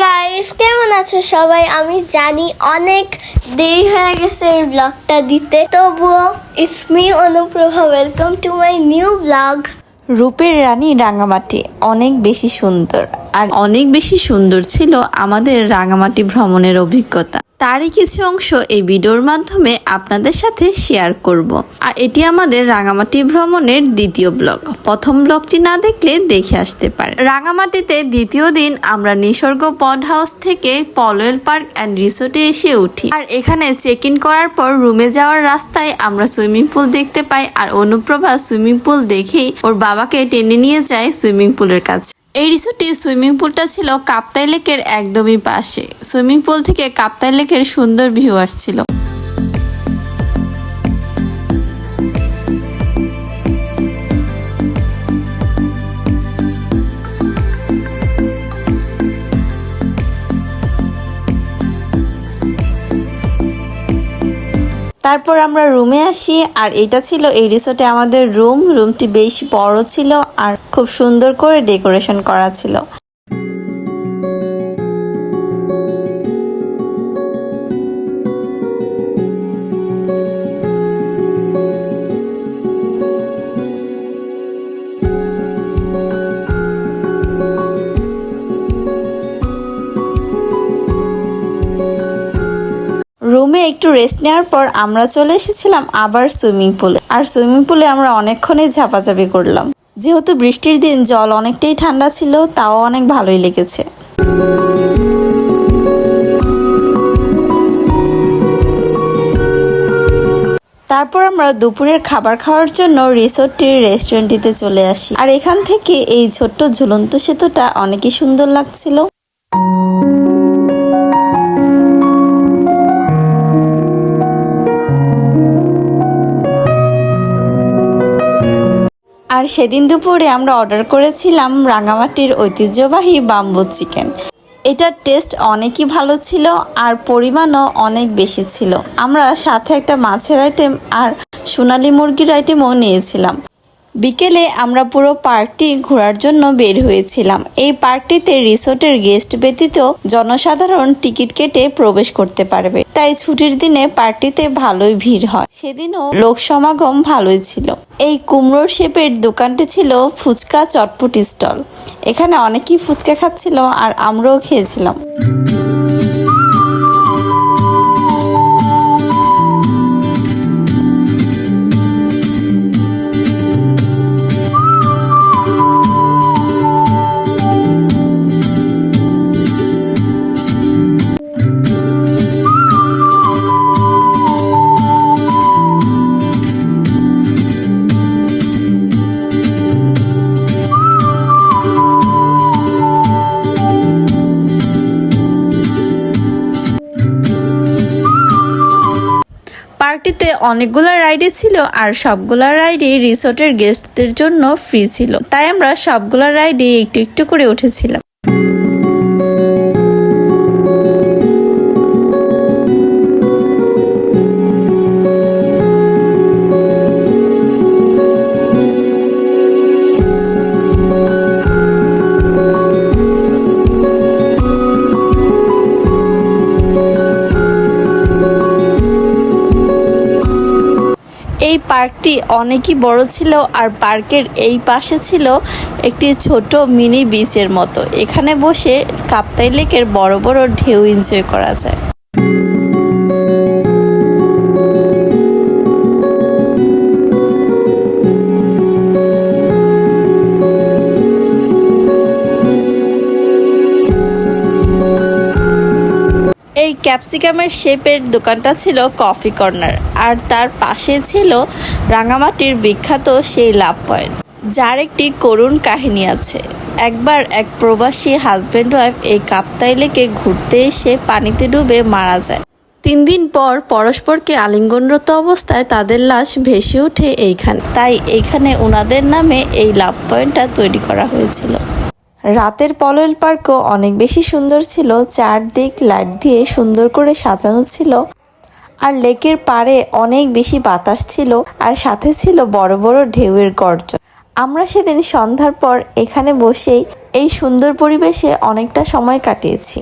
Guys কেমন আছো সবাই? আমি জানি অনেক দেরি হয়ে গেছে এই ব্লগটা দিতে। তবুও it's me Anuprova welcome to my new blog রূপের রানী রাঙামাটি অনেক বেশি সুন্দর, আর অনেক বেশি সুন্দর ছিল আমাদের রাঙামাটি ভ্রমণের অভিজ্ঞতা। তারই কিছু অংশ এই ভিডিওর মাধ্যমে আপনাদের সাথে শেয়ার করব। আর এটি আমাদের রাঙামাটি ভ্রমণের দ্বিতীয় ব্লগ। প্রথম ব্লগটি না দেখলে দেখে আসতে পারে রাঙামাটিতে দ্বিতীয় দিন আমরা নিসর্গ পড হাউস থেকে পলয়েল পার্ক অ্যান্ড রিসোর্টে এসে উঠি। আর এখানে চেক ইন করার পর রুমে যাওয়ার রাস্তায় আমরা সুইমিং পুল দেখতে পাই। আর অনুপ্রভা সুইমিং পুল দেখেই ওর বাবাকে টেনে নিয়ে যায় সুইমিং পুলের কাছে। এই রিসোর্টটি সুইমিং পুলটা ছিল কাপ্তাই লেকের একদমই পাশে। সুইমিং পুল থেকে কাপ্তাই লেকের সুন্দর ভিউ আসছিল। তারপর আমরা রুমে আসি, আর এটা ছিল এই রিসোর্টে আমাদের রুম। রুমটি বেশ বড় ছিল আর খুব সুন্দর করে ডেকোরেশন করা ছিল। রেস্ট নেওয়ার পর আমরা চলে এসেছিলাম আবার সুইমিং পুলে আর সুইমিং পুলে আমরা অনেকক্ষণই ঝাপাঝাপি করলাম। যেহেতু বৃষ্টির দিন, জল অনেকটাই ঠান্ডা ছিল, তাও অনেক ভালোই লেগেছে। তারপর আমরা দুপুরের খাবার খাওয়ার জন্য রিসোর্টটির রেস্টুরেন্টটিতে চলে আসি। আর এখান থেকে এই ছোট্ট ঝুলন্ত সেতুটা অনেকই সুন্দর লাগছিল। আর সেদিন দুপুরে আমরা অর্ডার করেছিলাম রাঙামাটির ঐতিহ্যবাহী বাম্বু চিকেন এটার টেস্ট অনেকই ভালো ছিল আর পরিমাণও অনেক বেশি ছিল। আমরা সাথে একটা মাছের আইটেম আর সোনালি মুরগির আইটেমও নিয়েছিলাম। বিকেলে আমরা পুরো পার্কটি ঘোরার জন্য বের হয়েছিলাম। এই পার্কটিতে রিসোর্টের গেস্ট ব্যতীত জনসাধারণ টিকিট কেটে প্রবেশ করতে পারবে। তাই ছুটির দিনে পার্কটিতে ভালোই ভিড় হয়। সেদিনও লোক সমাগম ভালোই ছিল। এই কুমড়োর শেপের দোকানটি ছিল ফুচকা চটপটি স্টল। এখানে অনেকেই ফুচকা খাচ্ছিল আর আমরাও খেয়েছিলাম। পার্কটিতে অনেকগুলো রাইডে ছিল আর সবগুলো রাইডে রিসোর্টের গেস্টদের জন্য ফ্রি ছিল। তাই আমরা সবগুলো রাইডে একটু একটু করে উঠেছিলাম। পার্কটি অনেকই বড় ছিল আর পার্কের এই পাশে ছিল একটি ছোট মিনি বিচের মতো। এখানে বসে কাপ্তাই লেকের বড় বড় ঢেউ এনজয় করা যায়। ক্যাপসিকামের শেপের দোকানটা ছিল কফি কর্নার, আর তার পাশে ছিল রাঙামাটির বিখ্যাত সেই লাভ পয়েন্ট, যার একটি করুণ কাহিনী আছে। একবার এক প্রবাসী হাজব্যান্ড ওয়াইফ এই কাপ্তাই লেকে ঘুরতে এসে পানিতে ডুবে মারা যায়। তিন দিন পর পরস্পরকে আলিঙ্গনরত অবস্থায় তাদের লাশ ভেসে ওঠে এইখানে। তাই এইখানে ওনাদের নামে এই লাভ পয়েন্টটা তৈরি করা হয়েছিল। রাতের পলয়েল পার্কও অনেক বেশি সুন্দর ছিল। চারদিক লাইট দিয়ে সুন্দর করে সাজানো ছিল। আর লেকের পাড়ে অনেক বেশি বাতাস ছিল আর সাথে ছিল বড় বড় ঢেউয়ের গর্জন আমরা সেদিন সন্ধ্যার পর এখানে বসেই এই সুন্দর পরিবেশে অনেকটা সময় কাটিয়েছি।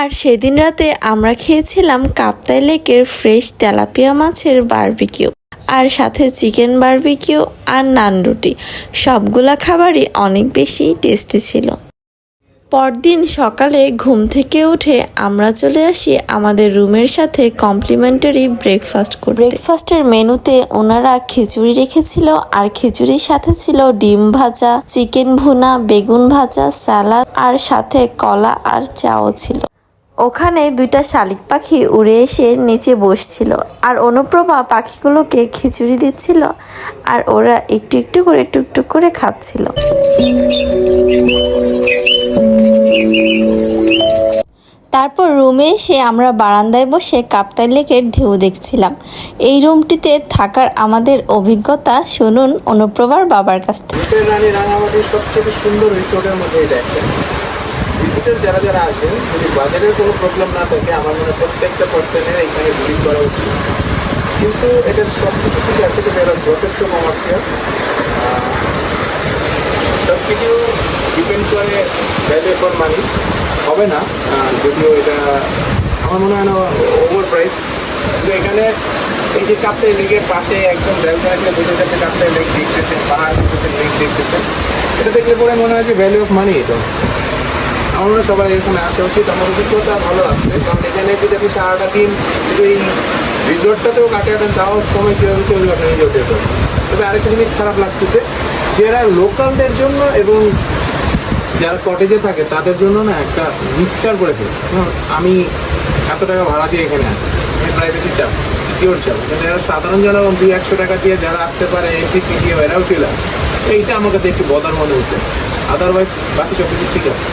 আর সেদিন রাতে আমরা খেয়েছিলাম কাপ্তাই লেকের ফ্রেশ তেলাপিয়া মাছের বারবিকিউ, আর সাথে চিকেন বারবিকিউ আর নান রুটি। সবগুলা খাবারই অনেক বেশি টেস্টি ছিল। পরদিন সকালে ঘুম থেকে উঠে আমরা চলে আসি আমাদের রুমের সাথে কমপ্লিমেন্টারি ব্রেকফাস্ট করে ব্রেকফাস্টের মেনুতে ওনারা খিচুড়ি রেখেছিল, আর খিচুড়ির সাথে ছিল ডিম ভাজা, চিকেন ভুনা, বেগুন ভাজা স্যালাড আর সাথে কলা আর চাও ছিল। ওখানে দুইটা শালিক পাখি উড়ে এসে নিচে বসছিল, আর অনুপ্রভা পাখিগুলোকে খিচুড়ি দিচ্ছিল, আর ওরা একটু একটু করে টুকটুক করে খাচ্ছিল। তারপর রুমে এসে আমরা বারান্দায় বসে কাপ্তাই লেকের ঢেউ দেখছিলাম। এই রুমটিতে থাকার আমাদের অভিজ্ঞতা শুনুন অনুপ্রভার বাবার কাছ থেকে। ভিজিটার যারা যারা আছেন যদি বাজারের কোনো প্রবলেম না থাকে, আমার মনে প্রত্যেকটা পার্সনের এখানে ভিজিট করা উচিত। কিন্তু এটার সব কিছু থেকে যে এরা যথেষ্ট কমার্শিয়াল সব কিছু ডিপেন্ড করে ভ্যালু ফর মানি হবে না যদিও এটা আমার মনে হয় না ওভার প্রাইস কিন্তু এখানে এই যে কাপ্তাই লেকের পাশে একদম ব্যালকনিতে বসে থাকতে কাপ্তাই লেক দেখতেছেন, পাহাড় দেখতেছেন লেক দেখতেছেন, এটা দেখলে পরে মনে হয় যে ভ্যালু অফ মানি এটা। আমার হয় সবার এখানে আসা। উচিত আমার অভিজ্ঞতা ভালো আছে। কারণ এখানে যদি আপনি সারাটা দিন এই রিসোর্টটাতেও কাটাতেন, তাও সময় কীভাবে চলবে আপনি নিজে হতে তবে আরেকটা জিনিস খারাপ লাগতেছে, যারা লোকালদের জন্য এবং যারা কটেজে থাকে, তাদের জন্য না একটা মিক্সচার করে ফেলছে। আমি এত টাকা ভাড়া দিয়ে এখানে আছি। প্রাইভেসি চাপ সিকিউর চাপ। যারা সাধারণ যারা দুই একশো টাকা দিয়ে যারা আসতে পারে, এসি দিয়ে এরাও চলে এইটা আমার কাছে একটু বদার মনে হয়েছে। আদারওয়াইজ বাকি সব কিছু ঠিক আছে?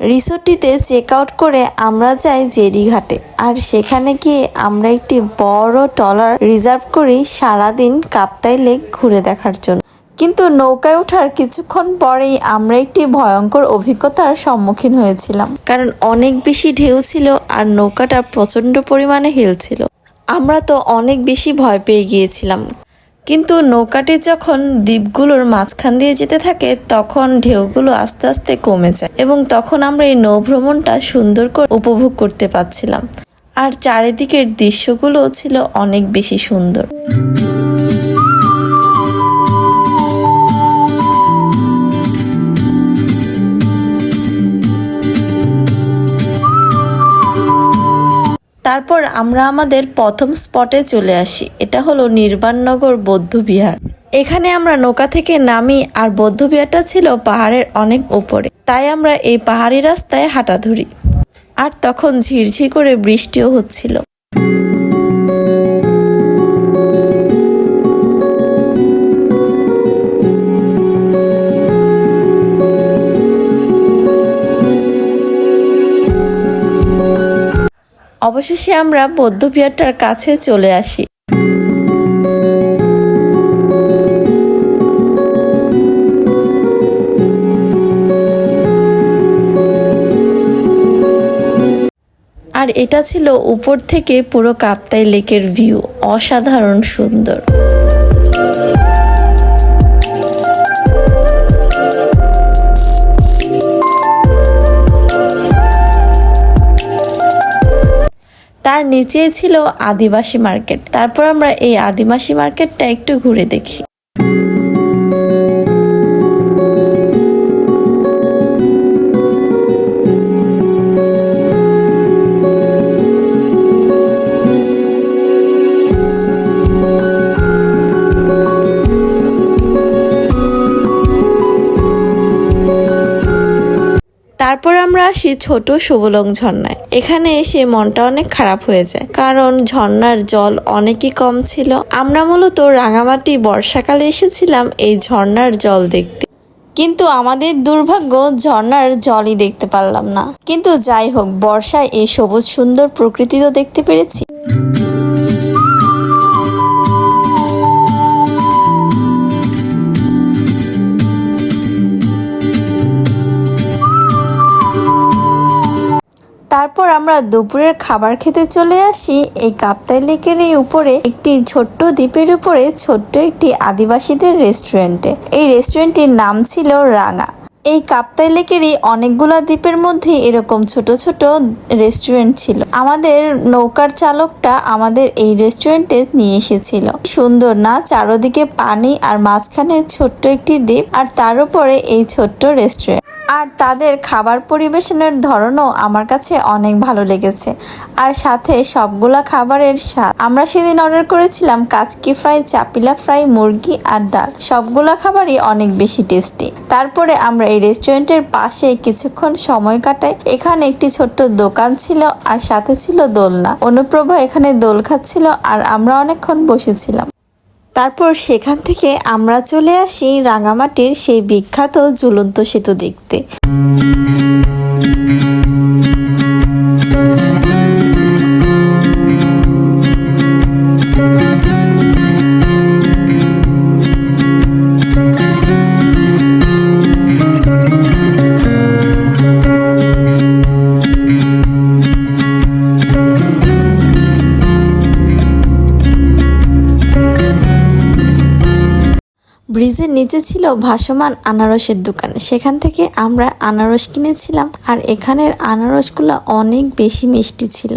রিসোর্টটিতে চেক আউট করে আমরা যাই জেরিঘাটে। আর সেখানে গিয়ে আমরা একটি বড় টলার রিজার্ভ করি সারাদিন কাপ্তাই লেক ঘুরে দেখার জন্য। কিন্তু নৌকায় ওঠার কিছুক্ষণ পরেই আমরা একটি ভয়ঙ্কর অভিজ্ঞতার সম্মুখীন হয়েছিলাম। কারণ অনেক বেশি ঢেউ ছিল আর নৌকাটা প্রচণ্ড পরিমাণে হেলছিল আমরা তো অনেক বেশি ভয় পেয়ে গিয়েছিলাম। কিন্তু নৌকাটি যখন দ্বীপগুলোর মাঝখান দিয়ে যেতে থাকে, তখন ঢেউগুলো আস্তে আস্তে কমে যায় এবং তখন আমরা এই নৌভ্রমণটা সুন্দর করে উপভোগ করতে পারছিলাম। আর চারিদিকের দৃশ্যগুলো ছিল অনেক বেশি সুন্দর। তারপর আমরা আমাদের প্রথম স্পটে চলে আসি। এটা হলো নির্বাণনগর বৌদ্ধবিহার এখানে আমরা নৌকা থেকে নামি আর বৌদ্ধবিহারটা ছিল পাহাড়ের অনেক উপরে। তাই আমরা এই পাহাড়ি রাস্তায় হাঁটা ধরি। আর তখন ঝিরঝির করে বৃষ্টিও হচ্ছিল। অবশেষে আমরা বৌদ্ধবিহারটার কাছে চলে আসি। আর এটা ছিল উপর থেকে পুরো কাপ্তাই লেকের ভিউ। অসাধারণ সুন্দর। তার নিচে ছিল আদিবাসী মার্কেট। তারপর আমরা এই আদিবাসী মার্কেটটা একটু ঘুরে দেখি। আসি ছোট সুবলং ঝর্ণায়। এখানে এসে মনটা অনেক খারাপ হয়ে যায়। কারণ ঝর্ণার জল অনেকই কম ছিল। আমরা মূলত রাঙামাটি বর্ষাকালে এসেছিলাম এই ঝর্ণার জল দেখতে। কিন্তু আমাদের দুর্ভাগ্য ঝর্ণার জলই দেখতে পারলাম না। কিন্তু যাই হোক, বর্ষায় এই সবুজ সুন্দর প্রকৃতি তো দেখতে পেরেছি। তারপর আমরা দুপুরের খাবার খেতে চলে আসি। এই কাপ্তাই লেকের এই উপরে একটি ছোট্ট দ্বীপের উপরে ছোট্ট একটি আদিবাসীদের রেস্টুরেন্টে এই রেস্টুরেন্টটির নাম ছিল রাঙা। এই কাপ্তাই লেকেরই অনেকগুলা দ্বীপের মধ্যে এরকম ছোট ছোট রেস্টুরেন্ট ছিল। আমাদের নৌকার চালকটা আমাদের এই রেস্টুরেন্টে নিয়ে এসেছিল। সুন্দর না? চারদিকে পানি আর মাঝখানে ছোট্ট একটি দ্বীপ আর তার উপরে এই ছোট্ট রেস্টুরেন্ট। আর তাদের খাবার পরিবেশনের ধরনও আমার কাছে অনেক ভালো লেগেছে। আর সাথে সবগুলা খাবারের স্বাদ। আমরা সেদিন অর্ডার করেছিলাম কাচকি ফ্রাই, চাপিলা ফ্রাই, মুরগি আর ডাল। সবগুলা খাবারই অনেক বেশি টেস্টি। তারপরে আমরা এই রেস্টুরেন্টের পাশে কিছুক্ষণ সময় কাটাই। এখানে একটি ছোট্ট দোকান ছিল আর সাথে ছিল দোলনা। অনুপ্রভা এখানে দোল খাচ্ছিল আর আমরা অনেকক্ষণ বসেছিলাম। তারপর সেখান থেকে আমরা চলে আসি রাঙামাটির সেই বিখ্যাত ঝুলন্ত সেতু দেখতে। ব্রিজের নিচে ছিল ভাসমান আনারসের দোকান। সেখান থেকে আমরা আনারস কিনেছিলাম আর এখানের আনারসগুলো অনেক বেশি মিষ্টি ছিল।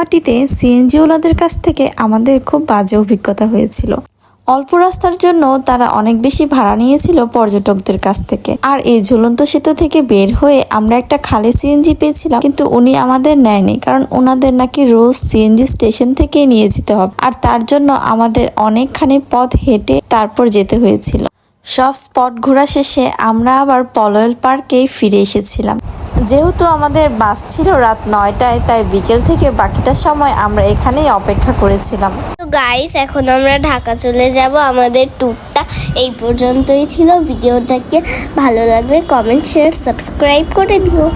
রাঙামাটিতে সিএনজিওয়ালাদের কাছ থেকে আমাদের খুব বাজে অভিজ্ঞতা হয়েছিল। অল্প রাস্তার জন্য তারা অনেক বেশি ভাড়া নিয়েছিল পর্যটকদের কাছ থেকে। আর এই ঝুলন্ত সেতু থেকে বের হয়ে আমরা একটা খালি সিএনজি পেয়েছিলাম, কিন্তু উনি আমাদের নেয়নি, কারণ ওনাদের নাকি রোজ সিএনজি স্টেশন থেকেই নিয়ে যেতে হবে। আর তার জন্য আমাদের অনেকখানি পথ হেঁটে তারপর যেতে হয়েছিল। সব স্পট ঘোরা শেষে আমরা আবার পলয়েল পার্কেই ফিরে এসেছিলাম। যেহেতু আমাদের বাস ছিল রাত নয়টায়, তাই বিকেল থেকে বাকিটা সময় আমরা এখানেই অপেক্ষা করেছিলাম। তো গাইস এখন আমরা ঢাকা চলে যাব। আমাদের ট্যুরটা এই পর্যন্তই ছিল। ভিডিওটাকে ভালো লাগলে কমেন্ট শেয়ার সাবস্ক্রাইব করে দিও।